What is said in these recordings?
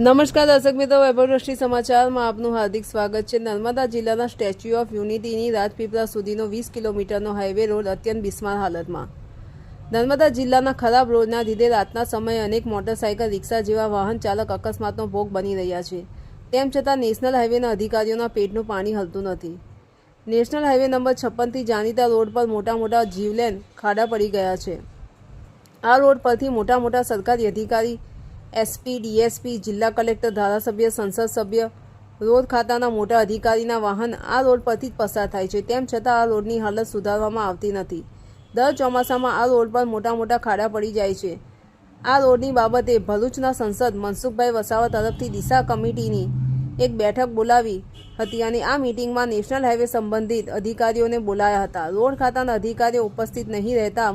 નમસ્કાર દર્શક મિત્રો, વૈભવદ્રષ્ટિ સમાચારમાં આપનું હાર્દિક સ્વાગત છે. નર્મદા જિલ્લાના સ્ટેચ્યુ ઓફ યુનિટીની રાજપીપળા સુધીનો વીસ કિલોમીટરનો હાઈવે રોડ અત્યંત બિસ્માર હાલતમાં. નર્મદા જિલ્લાના ખરાબ રોડના લીધે રાતના સમયે અનેક મોટરસાયકલ રિક્ષા જેવા વાહન ચાલક અકસ્માતનો ભોગ બની રહ્યા છે. તેમ છતાં નેશનલ હાઈવેના અધિકારીઓના પેટનું પાણી હલતું નથી. નેશનલ હાઈવે નંબર છપ્પનથી જાણીતા રોડ પર મોટા મોટા જીવલેન ખાડા પડી ગયા છે. આ રોડ પરથી મોટા મોટા સરકારી અધિકારી એસપી, ડીએસપી, જિલ્લા કલેક્ટર, ધારાસભ્ય, સંસદ સભ્ય, રોડ ખાતાના મોટા અધિકારીના વાહન આ રોડ પરથી જ પસાર થાય છે. તેમ છતાં આ રોડની હાલત સુધારવામાં આવતી નથી. દર ચોમાસામાં આ રોડ પર મોટા મોટા ખાડા પડી જાય છે. આ રોડની બાબતે ભરૂચના સંસદ મનસુખભાઈ વસાવા તરફથી દિશા કમિટીની એક બેઠક બોલાવી હતી અને આ મિટિંગમાં નેશનલ હાઈવે સંબંધિત અધિકારીઓને બોલાયા હતા. રોડ ખાતાના અધિકારીઓ ઉપસ્થિત નહીં રહેતા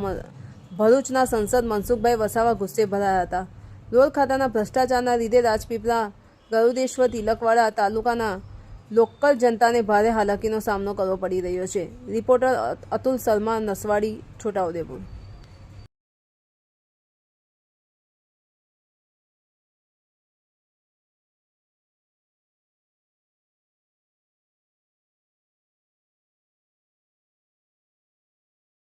ભરૂચના સંસદ મનસુખભાઈ વસાવા ગુસ્સે ભરાયા હતા. રોડ ખાતાના ભ્રષ્ટાચારના લીધે રાજપીપળા, ગરુડેશ્વર, તિલકવાડા તાલુકાના લોકલ જનતાને ભારે હાલાકીનો સામનો કરવો પડી રહ્યો છે. રિપોર્ટર અતુલ શર્મા, નસવાડી, છોટાઉદેપુર.